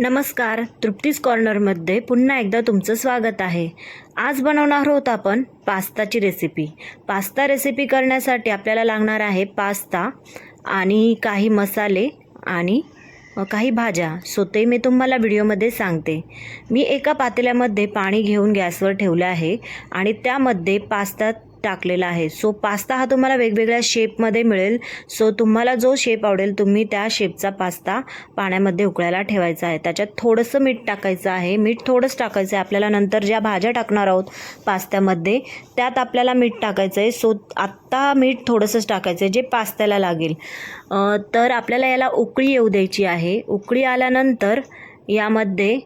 नमस्कार तृप्तीस कॉर्नरमध्ये पुन्हा एकदा तुमचं स्वागत आहे. आज बनवणार आहोत आपण पास्ताची रेसिपी. पास्ता रेसिपी करण्यासाठी आपल्याला लागणार आहे पास्ता आणि काही मसाले आणि काही भाज्या. सो ते मी तुम्हाला व्हिडिओमध्ये सांगते. मी एका पातेल्यामध्ये पाणी घेऊन गॅसवर ठेवलं आहे आणि त्यामध्ये पास्ता टाकलेला आहे. सो पास्ता हा तुम्हाला वेगवेगळ्या शेपमध्ये मिळेल. सो तुम्हाला जो शेप आवडेल तुम्ही त्या शेपचा पास्ता पाण्यामध्ये उकळायला ठेवायचा आहे. त्याच्यात थोडंसं मीठ टाकायचं आहे. मीठ थोडंच टाकायचं आहे. आपल्याला नंतर ज्या भाज्या टाकणार आहोत पास्त्यामध्ये त्यात आपल्याला मीठ टाकायचं आहे. सो आत्ता मीठ थोडंसंच टाकायचं आहे जे पास्त्याला लागेल. तर आपल्याला याला उकळी येऊ द्यायची आहे. उकळी आल्यानंतर यामध्ये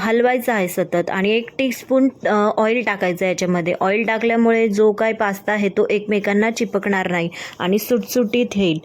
हलवायचं आहे सतत आणि एक टीस्पून ऑइल टाकायचं आहे याच्यामध्ये. ऑइल टाकल्यामुळे जो काय पास्ता आहे तो एकमेकांना चिपकणार नाही आणि सुटसुटीत येईल.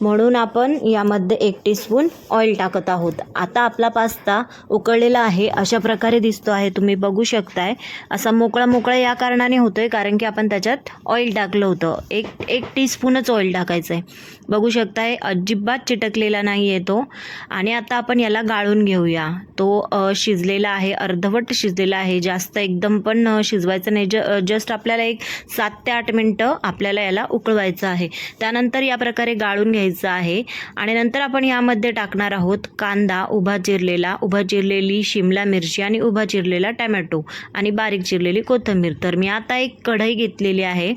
म्हणून आपण यामध्ये एक टीस्पून ऑइल टाकत आहोत. आता आपला पास्ता उकळलेला आहे. अशा प्रकारे दिसतो आहे. तुम्ही बघू शकताय. असा मोकळा मोकळा या कारणाने होतो आहे कारण की आपण त्याच्यात ऑइल टाकलं होतं. एक एक टीस्पूनच ऑइल टाकायचं आहे बघू शकताय अजिबात चिटकलेला नाही आहे तो. आणि आता आपण याला गाळून घेऊया. तो शिजलेला आहे. अर्धवट शिजलेला आहे. जास्त एकदम पण शिजवायचं नाही. ज जस्ट आपल्याला एक सात ते आठ मिनटं आपल्याला याला उकळवायचं आहे. त्यानंतर या प्रकारे गाळून घ्यायचं आहे. आणि नंतर आपण यामध्ये टाकणार आहोत कांदा उभा चिरलेला उभा चिरलेली शिमला मिरची आणि उभा चिरलेला टमॅटो आणि बारीक चिरलेली कोथिंबीर. तर मी आता एक कढई घेतलेली आहे.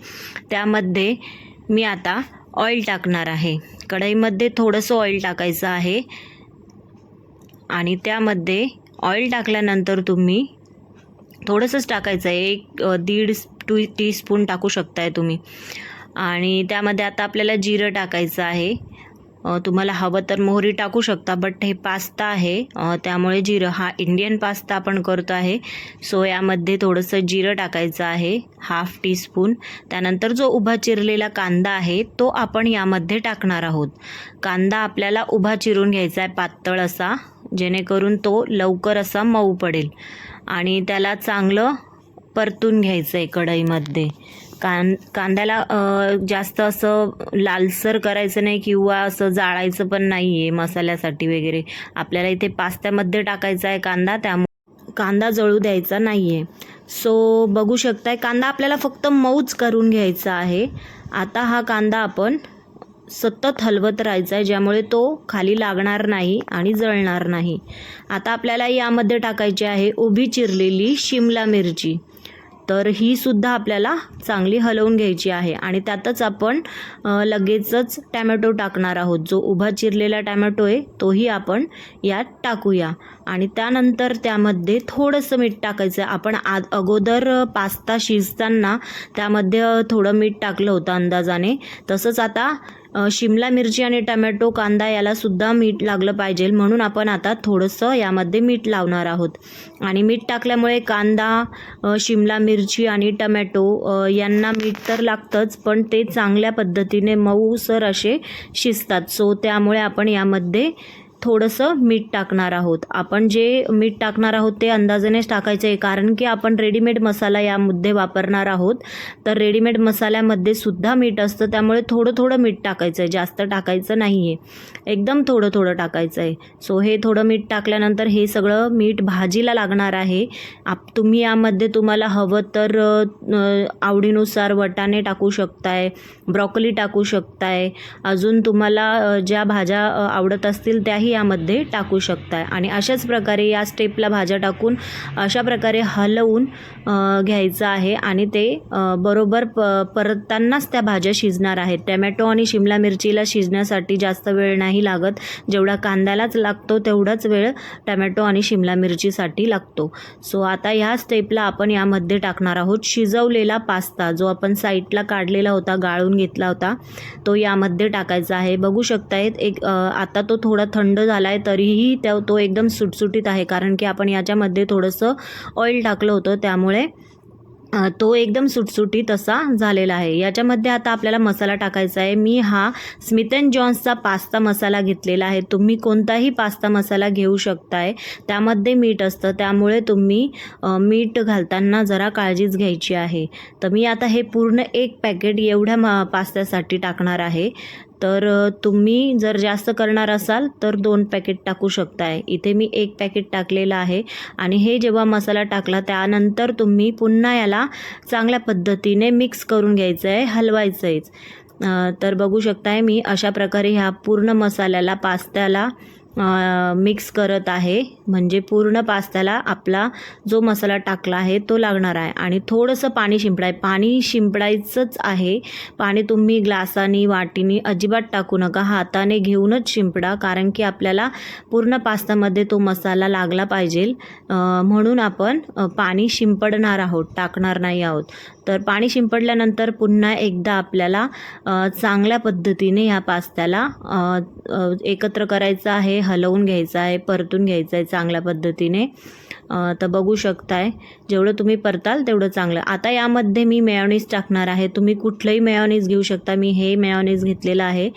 त्यामध्ये मी आता ऑइल टाकणार आहे. कढईमध्ये थोडंसं ऑइल टाकायचं आहे. आणि त्यामध्ये ऑइल टाकल्यानंतर तुम्ही थोडंसंच टाकायचं आहे. एक दीड टू टीस्पून टाकू शकताय तुम्ही. आणि त्यामध्ये आता आपल्याला जिरं टाकायचं आहे. तुम्हाला हवं तर मोहरी टाकू शकता बट हे पास्ता आहे. त्यामुळे जिरं हा इंडियन पास्ता आपण करतो आहे. सो यामध्ये थोडंसं जिरं टाकायचं आहे हाफ टीस्पून त्यानंतर जो उभा चिरलेला कांदा आहे तो आपण यामध्ये टाकणार आहोत. कांदा आपल्याला उभा चिरून घ्यायचा आहे पातळ असा जेणेकरून तो लवकर असा मऊ पडेल. आणि त्याला चांगलं परतून घ्यायचं आहे कढईमध्ये. कां कांद्याला जास्त असं लालसर करायचं नाही किंवा असं जाळायचं पण नाही आहे मसाल्यासाठी वगैरे. आपल्याला इथे पास्त्यामध्ये टाकायचा आहे कांदा त्यामुळे कांदा जळू द्यायचा नाही आहे सो बघू शकताय कांदा आपल्याला फक्त मऊच करून घ्यायचा आहे. आता हा कांदा आपण सतत हलवत राहायचा आहे ज्यामुळे तो खाली लागणार नाही आणि जळणार नाही. आता आपल्याला यामध्ये टाकायची आहे उभी चिरलेली शिमला मिरची. तर ही सुद्धा आपल्याला चांगली हलवून घ्यायची आहे. आणि त्यातच आपण लगेचच टॅमॅटो टाकणार आहोत. जो उभा चिरलेला टॅमॅटो आहे तोही आपण यात टाकूया. आणि त्यानंतर त्यामध्ये थोडंसं मीठ टाकायचं. आहे आपण आ अगोदर पास्ता शिजताना त्यामध्ये थोडं मीठ टाकलं होतं अंदाजाने. तसंच आता शिमला मिरची आणि टमॅटो कांदा याला सुद्धा मीठ लागलं पाहिजे. म्हणून आपण आता थोडंसं यामध्ये मीठ लावणार आहोत. आणि मीठ टाकल्यामुळे कांदा शिमला मिरची आणि टमॅटो यांना मीठ तर लागतंच पण ते चांगल्या पद्धतीने मऊसर असे शिजतात. सो त्यामुळे आपण यामध्ये थोडंसं मीठ टाकणार आहोत. आपण जे मीठ टाकणार आहोत ते अंदाजानेच टाकायचं आहे. कारण की आपण रेडीमेड मसाला यामध्ये वापरणार आहोत. तर रेडीमेड मसाल्यामध्ये सुद्धा मीठ असतं. त्यामुळे थोडं थोडं मीठ टाकायचं आहे जास्त टाकायचं नाही आहे एकदम थोडं थोडं टाकायचं आहे सो हे थोडं मीठ टाकल्यानंतर हे सगळं मीठ भाजीला लागणार आहे. आप तुम्ही यामध्ये तुम्हाला हवं तर आवडीनुसार वटाणे टाकू शकताय ब्रॉकली टाकू शकताय. अजून तुम्हाला ज्या भाज्या आवडत असतील त्याही यामध्ये टाकू शकताय. आणि अशाच प्रकारे या स्टेपला भाज्या टाकून अशा प्रकारे हलवून घ्यायचं आहे. आणि ते बरोबर प परततानाच त्या भाज्या शिजणार आहेत. टमॅटो आणि शिमला मिरचीला शिजण्यासाठी जास्त वेळ नाही लागत. जेवढा कांद्यालाच लागतो तेवढाच वेळ टमॅटो आणि शिमला मिरचीसाठी लागतो. सो आता ह्या स्टेपला आपण यामध्ये टाकणार आहोत. शिजवलेला पास्ता जो आपण साईडला काढलेला होता गाळून घेतला होता तो यामध्ये टाकायचा आहे. बघू शकतायत एक आता तो थोडा थंड झाला आहे तरीही त्या तो एकदम सुटसुटीत आहे. कारण की आपण याच्यामध्ये थोडंसं ऑइल टाकलं होतं त्यामुळे तो एकदम सुटसुटीत असा झालेला आहे. याच्यामध्ये आता आपल्याला मसाला टाकायचा आहे. मी हा स्मिथ अँड जॉन्सचा पास्ता मसाला घेतलेला आहे. तुम्ही कोणताही पास्ता मसाला घेऊ शकताय. त्यामध्ये मीठ असतं. त्यामुळे तुम्ही मीठ घालताना जरा काळजीच घ्यायची आहे. तर मी आता हे पूर्ण एक पॅकेट एवढ्या म पास्त्यासाठी टाकणार आहे. तर तुम्ही जर जास्त करणार असाल तर दोन पॅकेट टाकू शकताय. इथे मी एक पॅकेट टाकलेलं आहे आणि हे जेव्हा मसाला टाकला त्यानंतर तुम्ही पुन्हा याला चांगल्या पद्धतीने मिक्स करून घ्यायचं आहे हलवायचं आहेच तर बघू शकताय मी अशा प्रकारे ह्या पूर्ण मसाल्याला पास्त्याला मिक्स करत आहे. म्हणजे पूर्ण पास्त्याला आपला जो मसाला टाकला आहे तो लागणार आहे. आणि थोडंसं पाणी शिंपडाय पाणी शिंपडायचंच आहे. पाणी तुम्ही ग्लासानी वाटीनी अजिबात टाकू नका. हाताने घेऊनच शिंपडा कारण की आपल्याला पूर्ण पास्तामध्ये तो मसाला लागला पाहिजे. म्हणून आपण पाणी शिंपडणार आहोत टाकणार नाही आहोत. तर पाणी शिंपडल्यानंतर पुन्हा एकदा आपल्याला चांगल्या पद्धतीने ह्या पास्त्याला एकत्र करायचं आहे हलवून घ्यायचं आहे परतून घ्यायचं आहे चांगल्या पद्धतीने. तर बघू शकताय जेवढं तुम्ही परताल तेवढं चांगलं. आता यामध्ये मी मेयोनीज टाकणार आहे. तुम्ही कुठलंही मेयोनीज घेऊ शकता. मी हे मेयोनीज घेतलेलं आहे.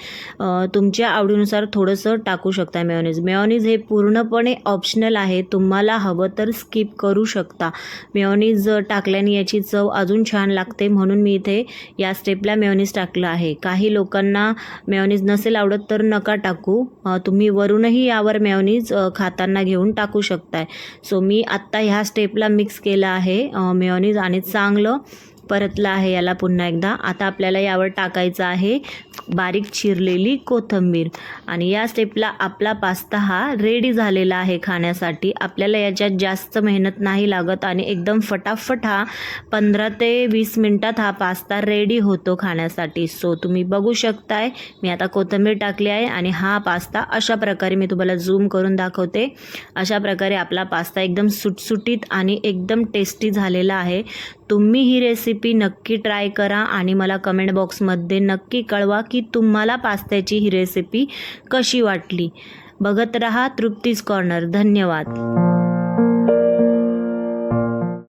तुमच्या आवडीनुसार थोडंसं टाकू शकता मेयोनीज. मेयोनीज हे पूर्णपणे ऑप्शनल आहे. तुम्हाला हवं तर स्किप करू शकता. मेयोनीज टाकल्याने याची चव अजून छान लागते म्हणून मी इथे या स्टेपला मेयोनीज टाकलं आहे. काही लोकांना मेयोनीज नसेल आवडत तर नका टाकू. तुम्ही वरूनही यावर मेयोनीज खाताना घेऊन टाकू शकताय. सो मी आत्ता ह्या स्टेपला मिक्स केलं आहे मेयोनीज आणि चांगलं परतला आहे याला पुन्हा एकदा. आता आपल्याला यावर टाकायचं आहे बारीक चिरलेली कोथिंबीर. आणि या स्टेपला आपला पास्ता हा रेडी झालेला आहे खाण्यासाठी. आपल्याला याच्यात जास्त मेहनत नाही लागत आणि एकदम फटाफट हा पंधरा ते वीस मिनटात हा पास्ता रेडी होतो खाण्यासाठी. सो तुम्ही बघू शकताय मी आता कोथिंबीर टाकली आहे आणि हा पास्ता अशा प्रकारे मी तुम्हाला झूम करून दाखवते. अशा प्रकारे आपला पास्ता एकदम सुटसुटीत आणि एकदम टेस्टी झालेला आहे. तुम्ही ही रेसिपी नक्की ट्राय करा आणि मला कमेंट बॉक्समध्ये नक्की कळवा की तुम्हाला पास्त्याची ही रेसिपी कशी वाटली. बघत रहा तृप्तीज कॉर्नर धन्यवाद.